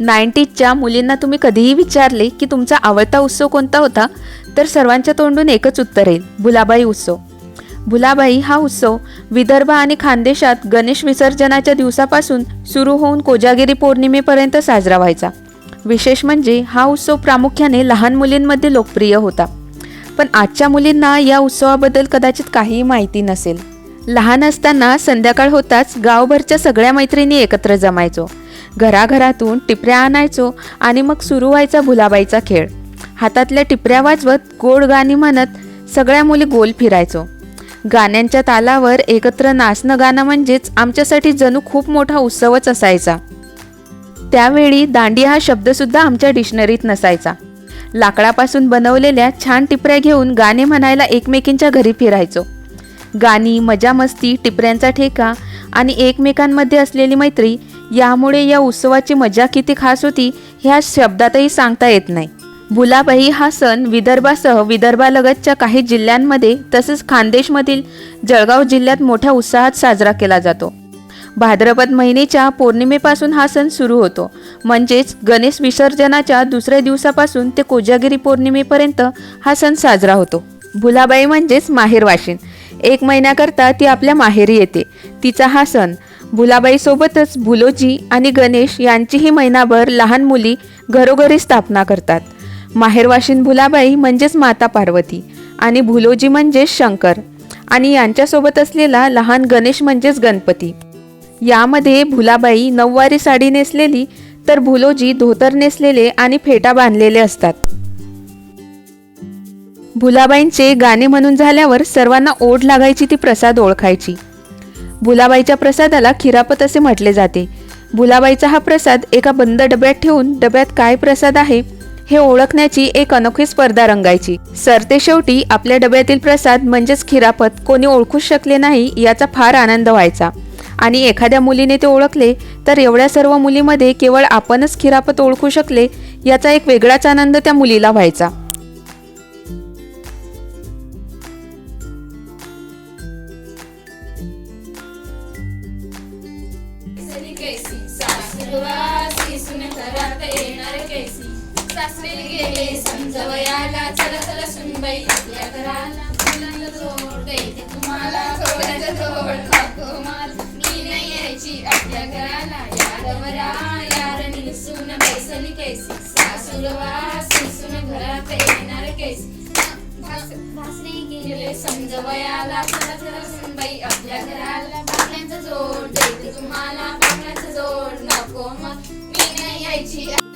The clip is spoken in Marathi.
नाईन्टीजच्या मुलींना तुम्ही कधीही विचारले की तुमचा आवडता उत्सव कोणता होता तर सर्वांच्या तोंडून एकच उत्तर येईल भुलाबाई उत्सव. भुलाबाई हा उत्सव विदर्भ आणि खानदेशात गणेश विसर्जनाच्या दिवसापासून सुरू होऊन कोजागिरी पौर्णिमेपर्यंत साजरा व्हायचा. विशेष म्हणजे हा उत्सव प्रामुख्याने लहान मुलींमध्ये लोकप्रिय होता. पण आजच्या मुलींना या उत्सवाबद्दल कदाचित काहीही माहिती नसेल. लहान असताना संध्याकाळ होताच गावभरच्या सगळ्या मैत्रिणी एकत्र जमायचो. घराघरातून टिपऱ्या आणायचो आणि मग सुरू व्हायचा भुलाबाईचा खेळ. हातातल्या टिपऱ्या वाजवत गोड गाणी म्हणत सगळ्या मुली गोल फिरायचो. गाण्यांच्या तालावर एकत्र नाचणं गाणं म्हणजेच आमच्यासाठी जणू खूप मोठा उत्सवच असायचा. त्यावेळी दांडिया हा शब्दसुद्धा आमच्या डिक्शनरीत नसायचा. लाकडापासून बनवलेल्या छान टिपऱ्या घेऊन गाणे म्हणायला एकमेकींच्या घरी फिरायचो. गाणी मजा मस्ती टिपऱ्यांचा ठेका आणि एकमेकांमध्ये असलेली मैत्री यामुळे या उत्सवाची मजा किती खास होती ह्या शब्दातही सांगता येत नाही. भुलाबाई हा सण विदर्भासह विदर्भालगतच्या काही जिल्ह्यांमध्ये तसेच खानदेशमधील जळगाव जिल्ह्यात मोठ्या उत्साहात साजरा केला जातो. भाद्रपद महिनेच्या पौर्णिमेपासून हा सण सुरू होतो. म्हणजेच गणेश विसर्जनाच्या दुसऱ्या दिवसापासून ते कोजागिरी पौर्णिमेपर्यंत हा सण साजरा होतो. भुलाबाई म्हणजेच माहेरवाशीन एक महिन्याकरता ती आपल्या माहेरी येते. तिचा हा सण भुलाबाईसोबतच भुलोजी आणि गणेश यांचीही महिनाभर लहान मुली घरोघरी स्थापना करतात. माहेरवाशीन भुलाबाई म्हणजेच माता पार्वती आणि भुलोजी म्हणजेच शंकर आणि यांच्यासोबत असलेला लहान गणेश म्हणजेच गणपती. यामध्ये भुलाबाई नऊवारी साडी नेसलेली तर भुलोजी धोतर नेसलेले आणि फेटा बांधलेले असतात. भुलाबाईंचे गाणे म्हणून झाल्यावर सर्वांना ओढ लागायची ती प्रसाद ओळखायची. भुलाबाईच्या प्रसादाला खिरापत असे म्हटले जाते. भुलाबाईचा हा प्रसाद एका बंद डब्यात ठेवून डब्यात काय प्रसाद आहे हे ओळखण्याची एक अनोखी स्पर्धा रंगायची. सरते शेवटी आपल्या डब्यातील प्रसाद म्हणजेच खिरापत कोणी ओळखूच शकले नाही याचा फार आनंद व्हायचा. आणि एखाद्या मुलीने ते ओळखले तर एवढ्या सर्व मुलीमध्ये केवळ आपणच खिरापत ओळखू शकले याचा एक वेगळाच आनंद त्या मुलीला व्हायचा. कैसी. सासरवासी सुन घरात येणार कैसी. सासरे गेले समजवयाला चल चल सुनबाई आपल्या घराला मुलांना जोड देते तुम्हाला. जोड खातो माल. मी नाही यायची आपल्या घराला यादवरा. यारणी सुन बैसली कैसी सासुरवासी सुन घरात येणार कैसी. गेले समजवयाला चला चला सुनबाई आपल्या घराला 谢